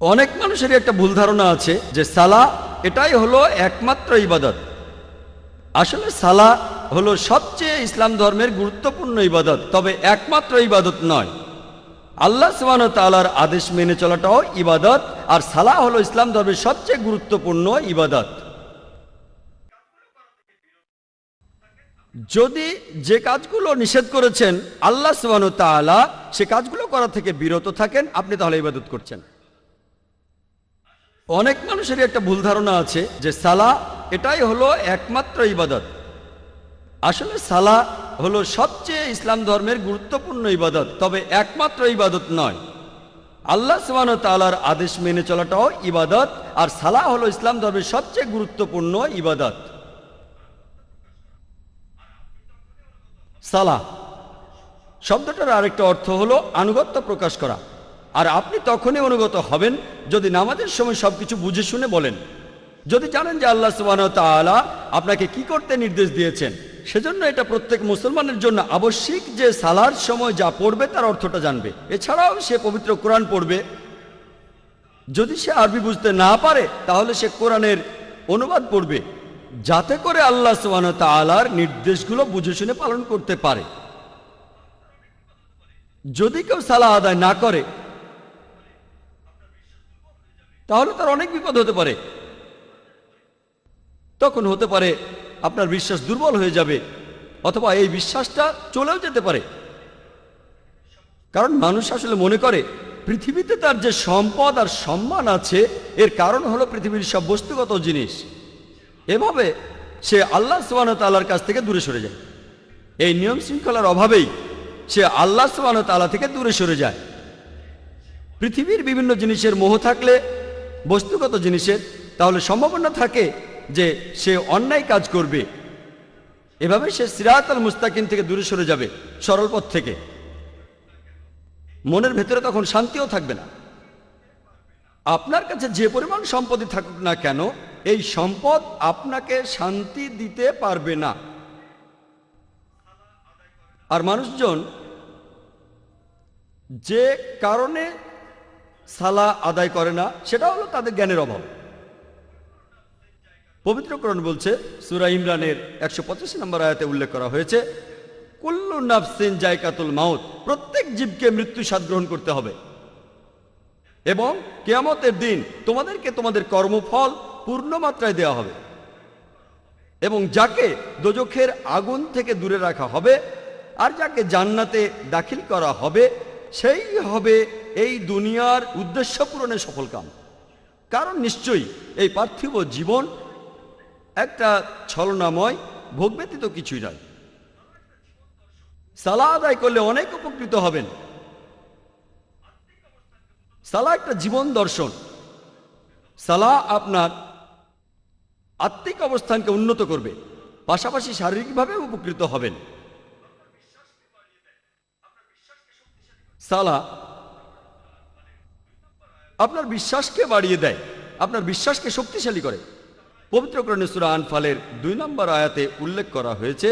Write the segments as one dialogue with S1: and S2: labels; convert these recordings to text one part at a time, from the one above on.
S1: অনেক মানুষেরই একটা ভুল ধারণা আছে যে সালা এটাই হলো একমাত্র ইবাদত। আসলে সালা হলো সবচেয়ে ইসলাম ধর্মের গুরুত্বপূর্ণ ইবাদত, তবে একমাত্র ইবাদত নয়। আল্লাহ সুবান তালার আদেশ মেনে চলাটাও ইবাদত, আর সালা হলো ইসলাম ধর্মের সবচেয়ে গুরুত্বপূর্ণ ইবাদত। যদি যে কাজগুলো নিষেধ করেছেন, আল্লাহ সুবান তালা সে কাজগুলো করা থেকে বিরত থাকেন, আপনি তাহলে ইবাদত করছেন। অনেক মানুষেরই একটা ভুল ধারণা আছে যে সালা এটাই হলো একমাত্র ইবাদত। আসলে সালা হলো সবচেয়ে ইসলাম ধর্মের গুরুত্বপূর্ণ ইবাদত, তবে একমাত্র ইবাদত নয়। আল্লাহ সুবান তালার আদেশ মেনে চলাটাও ইবাদত, আর সালা হলো ইসলাম ধর্মের সবচেয়ে গুরুত্বপূর্ণ ইবাদত। সালা শব্দটার আরেকটা অর্থ হলো আনুগত্য প্রকাশ করা। আর আপনি তখনই অনুগত হবেন যদি নামাজের সময় সবকিছু বুঝে শুনে বলেন। যদি জানেন যে আল্লাহ সুবাহ আপনাকে কি করতে নির্দেশ দিয়েছেন, সেজন্য এটা প্রত্যেক মুসলমানের জন্য আবশ্যিক যে সালার সময় যা পড়বে তার অর্থটা জানবে। এছাড়াও সে পবিত্র কোরআন পড়বে। যদি সে আরবি বুঝতে না পারে, তাহলে সে কোরআনের অনুবাদ পড়বে। যাতে করে আল্লাহ সুবাহ তালার নির্দেশগুলো বুঝে শুনে পালন করতে পারে। যদি কেউ সালা আদায় না করে তাহলে তার অনেক বিপদ হতে পারে। তখন হতে পারে আপনার বিশ্বাস দুর্বল হয়ে যাবে, অথবা এই বিশ্বাসটা চলেও যেতে পারে। কারণ মানুষ আসলে মনে করে, পৃথিবীতে তার যে সম্পদ আর সম্মান আছে, এর কারণ হলো পৃথিবীর সব বস্তুগত জিনিস। এভাবে সে আল্লাহ সুবান তাল্লার কাছ থেকে দূরে সরে যায়। এই নিয়ম শৃঙ্খলার অভাবেই সে আল্লাহ সুবান তাল্লাহ থেকে দূরে সরে যায়। পৃথিবীর বিভিন্ন জিনিসের মোহ থাকলে বস্তুগত জিনিসের, তাহলে সম্ভাবনা থাকে যে সে অন্যায় কাজ করবে। এভাবে সে সিরাত আল মুস্তাকিম থেকে দূরে সরে যাবে, সরল পথ থেকে। মনের ভেতরে তখন শান্তিও থাকবে না। আপনার কাছে যে পরিমাণ সম্পত্তি থাকুক না কেন, এই সম্পদ আপনাকে শান্তি দিতে পারবে না। আর মানুষজন যে কারণে সালা আদায় করে না, সেটা হলো তাদের জ্ঞানের অভাব। পবিত্রকরণ বলছে, সুরা ইমরানের একশো পঁচাশি নম্বর আয়াতে উল্লেখ করা হয়েছে, কুল্লু নাফসিন জায়কাতুল মাউত, প্রত্যেক জীবকে মৃত্যু স্বাদ গ্রহণ করতে হবে। এবং কেয়ামতের দিন তোমাদেরকে তোমাদের কর্মফল পূর্ণ মাত্রায় দেওয়া হবে। এবং যাকে দোজখের আগুন থেকে দূরে রাখা হবে, আর যাকে জান্নাতে দাখিল করা হবে, সেই হবে এই দুনিয়ার উদ্দেশ্য পূরণে সফল কাম। কারণ নিশ্চয়ই এই পার্থিব জীবন একটা ছলনাময় ভোগ ব্যতীত কিছুই নয়। সালা আদায় করলে অনেক উপকৃত হবেন। সালা একটা জীবন দর্শন। সালা আপনার আত্মিক অবস্থানকে উন্নত করবে। পাশাপাশি শারীরিকভাবে উপকৃত হবেন। সালা আপনার বিশ্বাসকে বাড়িয়ে দেয়, আপনার বিশ্বাসকে শক্তিশালী করে। পবিত্র সুরা আনফালের দুই নম্বর আয়াতে উল্লেখ করা হয়েছে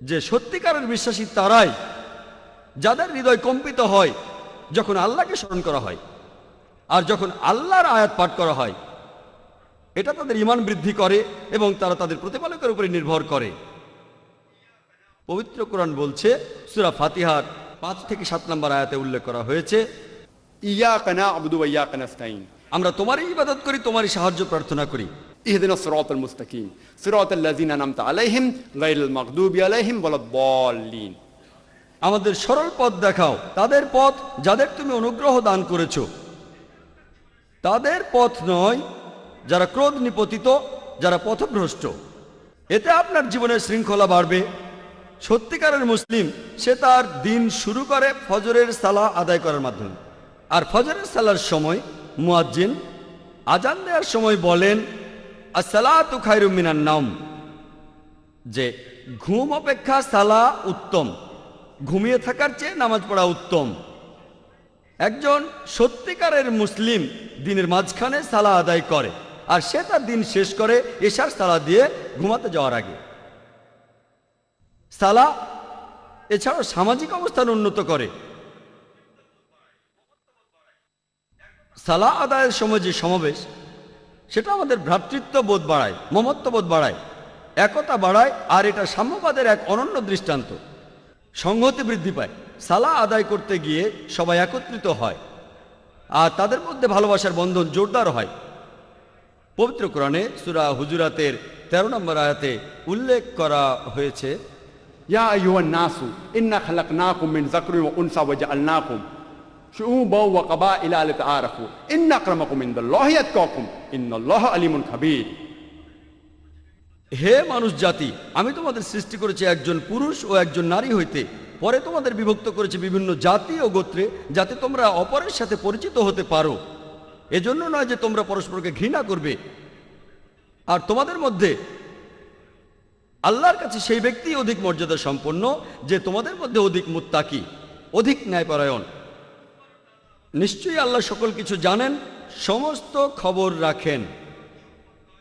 S1: যে, সত্যিকারের বিশ্বাসী তারাই যাদের হৃদয় কম্পিত হয়, যখন আল্লাহকে স্মরণ করা হয় আর যখন আল্লাহর আয়াত পাঠ করা হয়, এটা তাদের ইমান বৃদ্ধি করে এবং তারা তাদের প্রতিপালকের উপরে নির্ভর করে। পবিত্র কোরআন বলছে, সুরা ফাতিহার পাঁচ থেকে সাত নম্বর আয়াতে উল্লেখ করা হয়েছে
S2: আবদু
S1: আমরা তোমারই ইবাদত করি তোমারই সাহায্য প্রার্থনা করি। আমাদের সরল পথ দেখাও। তাদের পথ যাদের তুমি অনুগ্রহ দান করেছ। তাদের পথ নয় যারা ক্রোধ নিপতিত যারা পথভ্রষ্ট। এতে আপনার জীবনের শৃঙ্খলা বাড়বে। সত্যিকারের মুসলিম সে তার দিন শুরু করে ফজরের সালা আদায় করার মাধ্যমে। আর ফজরের সালার সময় মুয়াজ্জিন আজান দেওয়ার সময় বলেন, আসসালাতু খায়রুম মিনান নাম যে ঘুম অপেক্ষা সালা উত্তম, ঘুমিয়ে থাকার চেয়ে নামাজ পড়া উত্তম। একজন সত্যিকারের মুসলিম দিনের মাঝখানে সালা আদায় করে, আর সে তার দিন শেষ করে এশার সালা দিয়ে ঘুমাতে যাওয়ার আগে। সালা এছাড়াও সামাজিক অবস্থান উন্নত করে সালা আদায়ের সময় যে সমাবেশ, সেটা আমাদের ভ্রাতৃত্ববোধ বাড়ায় মমত্ববোধ বাড়ায়, একতা বাড়ায়, আর এটা সাম্যবাদের এক অনন্য দৃষ্টান্ত। সংহতি বৃদ্ধি পায়। সালা আদায় করতে গিয়ে সবাই একত্রিত হয়, আর তাদের মধ্যে ভালোবাসার বন্ধন জোরদার হয়। পবিত্র কোরআনে সুরা হুজুরাতের ১৩ নম্বর আয়াতে উল্লেখ করা হয়েছে,
S2: ইয়া ইউ নাসু, ইন্না খালাক নাকুম কুমিন জাকরুম উনসা ওয়াজা আল নাকুম شعوبا وقبائل لتعارفوا إن أكرمكم عند الله يتقاكم إن الله عليم خبير
S1: হে মানুষ জাতি আমি তোমাদের সৃষ্টি করেছি একজন পুরুষ ও একজন নারী হইতে পরে তোমাদের বিভক্ত করেছে বিভিন্ন জাতি ও গোত্রে যাতে তোমরা অপরের সাথে পরিচিত হতে পারো এজন্য নয় যে তোমরা পরস্পরকে ঘৃণা করবে আর তোমাদের মধ্যে আল্লাহর কাছে সেই ব্যক্তি অধিক মর্যাদা সম্পন্ন যে তোমাদের মধ্যে অধিক মুত্তাকি অধিক ন্যায়পরায়ণ নিশ্চয়ই আল্লাহ সকল কিছু জানেন, সমস্ত খবর রাখেন।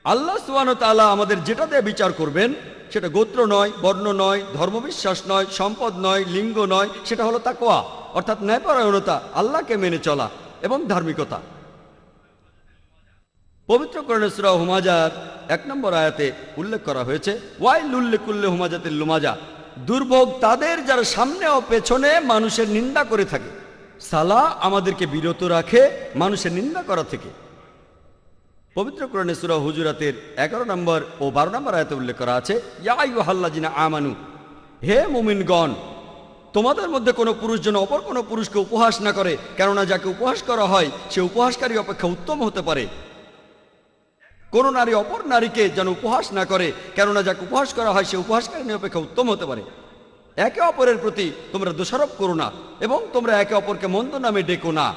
S1: আল্লাহ সুবান তাআলা আমাদের যেটা দিয়ে বিচার করবেন, সেটা গোত্র নয়, বর্ণ নয়, ধর্মবিশ্বাস নয়, সম্পদ নয়, লিঙ্গ নয়, সেটা হলো তাকোয়া অর্থাৎ ন্যায়পরায়ণতা, আল্লাহকে মেনে চলা এবং ধার্মিকতা। পবিত্র করণেশ্বরা হুমাজার এক নম্বর আয়াতে উল্লেখ করা হয়েছে ওয়াই লুল্লেকুল্লে হুমাজাতের লুমাজা, দুর্ভোগ তাদের যারা সামনে ও পেছনে মানুষের নিন্দা করে থাকে। সালা আমাদেরকে বিরত রাখে মানুষের নিন্দা করা থেকে। পবিত্র কোরআনে সুরা হুজুরাতের এগারো নম্বর ও বারো নম্বর আয়াতে উল্লেখ করা আছে আমানু, হে মুমিনগণ, তোমাদের মধ্যে কোনো পুরুষ যেন অপর কোনো পুরুষকে উপহাস না করে, কেননা যাকে উপহাস করা হয়, সে উপহাসকারী অপেক্ষা উত্তম হতে পারে। কোন নারী অপর নারীকে যেন উপহাস না করে, কেননা যাকে উপহাস করা হয়, সে উপহাসকারী অপেক্ষা উত্তম হতে পারে। একে অপরের প্রতি তোমরা দোষারোপ করো না এবং তোমরা একে অপরকে মন্দ নামে ডেকো না।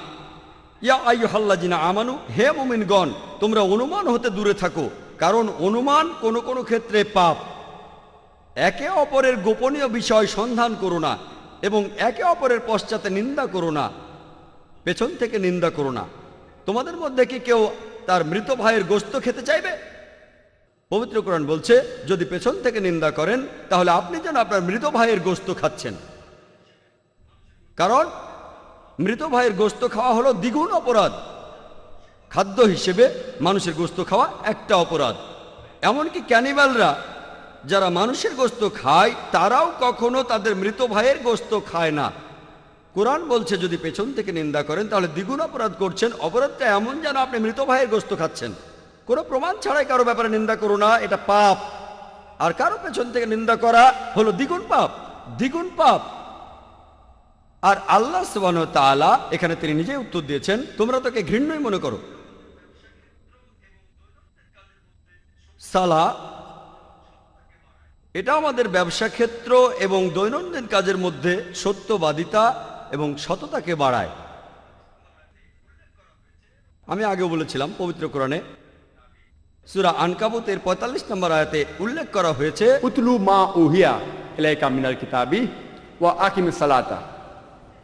S1: ইয়া আইয়ুহাল্লাযিনা আমানু, হে মুমিনগণ, তোমরা অনুমান হতে দূরে থাকো, কারণ অনুমান কোনো কোনো ক্ষেত্রে পাপ। একে অপরের গোপনীয় বিষয় সন্ধান করো না এবং একে অপরের পশ্চাতে নিন্দা করো না। পেছন থেকে নিন্দা করো না। তোমাদের মধ্যে কি কেউ তার মৃত ভাইয়ের গোস্ত খেতে চাইবে? পবিত্র কোরআন বলছে, যদি পেছন থেকে নিন্দা করেন, তাহলে আপনি যেন আপনার মৃত ভাইয়ের গোস্ত খাচ্ছেন। কারণ, মৃত ভাইয়ের গোস্ত খাওয়া হলো দ্বিগুণ অপরাধ। খাদ্য হিসেবে মানুষের গোস্ত খাওয়া একটা অপরাধ। এমনকি ক্যানিবালরা, যারা মানুষের গোস্ত খায়, তারাও কখনো তাদের মৃত ভাইয়ের গোস্ত খায় না। কোরআন বলছে, যদি পেছন থেকে নিন্দা করেন, তাহলে দ্বিগুণ অপরাধ করছেন। অপরাধটা এমন যেন আপনি মৃত ভাইয়ের গোস্ত খাচ্ছেন। কোনো প্রমাণ ছাড়াই কারও ব্যাপারে নিন্দা করো না, এটা পাপ। আর কারও পেছন থেকে নিন্দা করা হলো দ্বিগুণ পাপ দ্বিগুণ পাপ। আর আল্লাহ সুবাহ এখানে তিনি নিজেই উত্তর দিয়েছেন, তোমরা তাকে ঘৃণ্যই মনে করো। সালা, এটা আমাদের ব্যবসা ক্ষেত্র এবং দৈনন্দিন কাজের মধ্যে সত্যবাদিতা এবং সততাকে বাড়ায়। আমি আগে বলেছিলাম পবিত্র কোরআনে সুরা আনকাবুতের পঁয়তাল্লিশ নম্বর আয়তে উল্লেখ করা হয়েছে
S2: উতলু মা উহিয়া এলাইকা মিনাল কিতাবি ওয়া আকিম সালাতা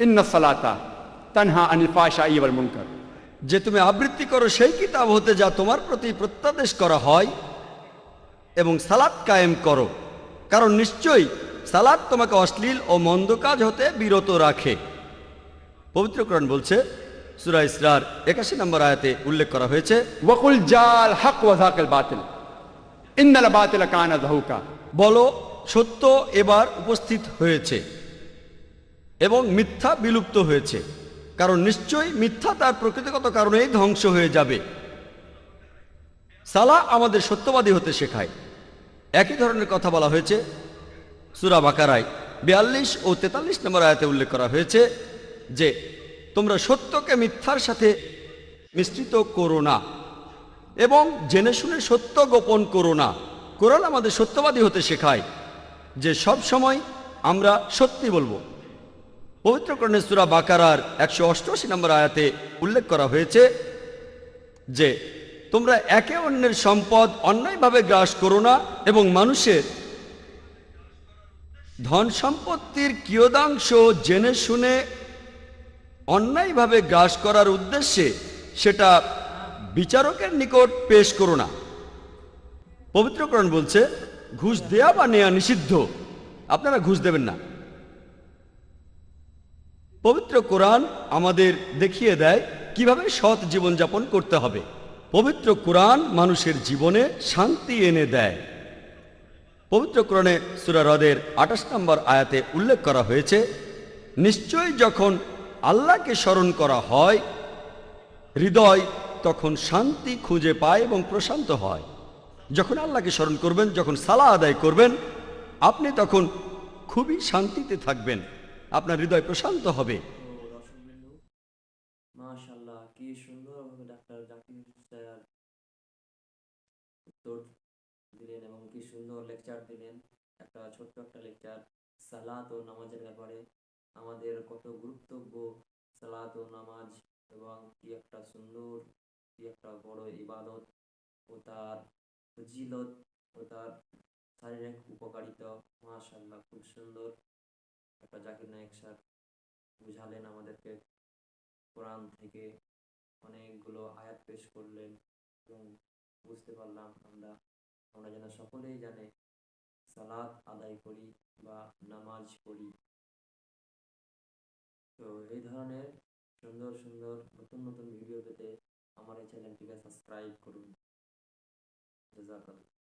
S2: ইন্না সালাতা তানহা আনিল ফাশা ইওয়াল মুনকার।
S1: যে তুমি আবৃত্তি করো সেই কিতাব হতে যা তোমার প্রতি প্রত্যাদেশ করা হয় এবং সালাত কায়েম করো। কারণ নিশ্চয়ই সালাদ তোমাকে অশ্লীল ও মন্দ কাজ হতে বিরত রাখে। পবিত্রকরণ বলছে সুরা ইসরার একাশি নম্বর আয়াতে উল্লেখ করা হয়েছে
S2: ওয়াকুল জাল হক ওয়াজাকেল বাতিল। ইন্দালা বাতিল কানা ধাউকা
S1: বলো সত্য এবার উপস্থিত হয়েছে এবং মিথ্যা বিলুপ্ত হয়েছে। কারণ নিশ্চয়ই মিথ্যা তার প্রকৃতিগত কারণেই ধ্বংস হয়ে যাবে। সালা আমাদের সত্যবাদী হতে শেখায়। একই ধরনের কথা বলা হয়েছে সুরা বাকারায় বিয়াল্লিশ ও তেতাল্লিশ নম্বর আয়াতে উল্লেখ করা হয়েছে যে তোমরা সত্যকে মিথ্যার সাথে মিশ্রিত করো না। এবং জেনে শুনে সত্য গোপন করো না। কোরআন আমাদের সত্যবাদী হতে শেখায় যে সব সময় আমরা সত্যি বলব। পবিত্র কর্ণের সুরা বাকারার একশো অষ্টআশি নম্বর আয়াতে উল্লেখ করা হয়েছে যে, তোমরা একে অন্যের সম্পদ অন্যায়ভাবে গ্রাস করো না এবং মানুষের ধন সম্পত্তির কিয়দাংশ জেনে শুনে অন্যায়ভাবে গ্রাস করার উদ্দেশ্যে সেটা বিচারকের নিকট পেশ করো না। পবিত্রকরণ বলছে, ঘুষ দেয়া বা নেয়া নিষিদ্ধ। আপনারা ঘুষ দেবেন না। পবিত্র কোরআন আমাদের দেখিয়ে দেয় কীভাবে সৎ জীবনযাপন করতে হবে। পবিত্র কোরআন মানুষের জীবনে শান্তি এনে দেয়। পবিত্র কোরআনে সুরা হ্রদের আঠাশ নম্বর আয়াতে উল্লেখ করা হয়েছে, নিশ্চয়ই যখন আল্লাহকে স্মরণ করা হয়, হৃদয় তখন শান্তি খুঁজে পায় এবং প্রশান্ত হয়। যখন আল্লাহকে স্মরণ করবেন, যখন সালা আদায় করবেন, আপনি তখন খুবই শান্তিতে থাকবেন, আপনার হৃদয় প্রশান্ত হবে।
S3: কি সুন্দরভাবে কি সুন্দর লেকচার দিলেন। একটা ছোট্ট একটা লেকচার সালাত ও নামাজের ব্যাপারে। আমাদের কত গুরুত্বপূর্ণ সালাত ও নামাজ এবং কি একটা সুন্দর, কি একটা বড় ইবাদত ও তার ফজিলত ও তার শারীরিক উপকারিতা। মাশাল্লাহ খুব সুন্দর একটা জাকির নায়ক স্যার বুঝালেন আমাদেরকে। কোরআন থেকে অনেকগুলো আয়াত পেশ করলেন এবং বুঝতে পারলাম আমরা আমরা যেন সকলেই জানে সালাত আদায় করি বা নামাজ পড়ি। তো এই ধরনের সুন্দর সুন্দর নতুন নতুন ভিডিও পেতে আমার এই চ্যানেলটিকে সাবস্ক্রাইব করুন। জাজাকাল্লাহ।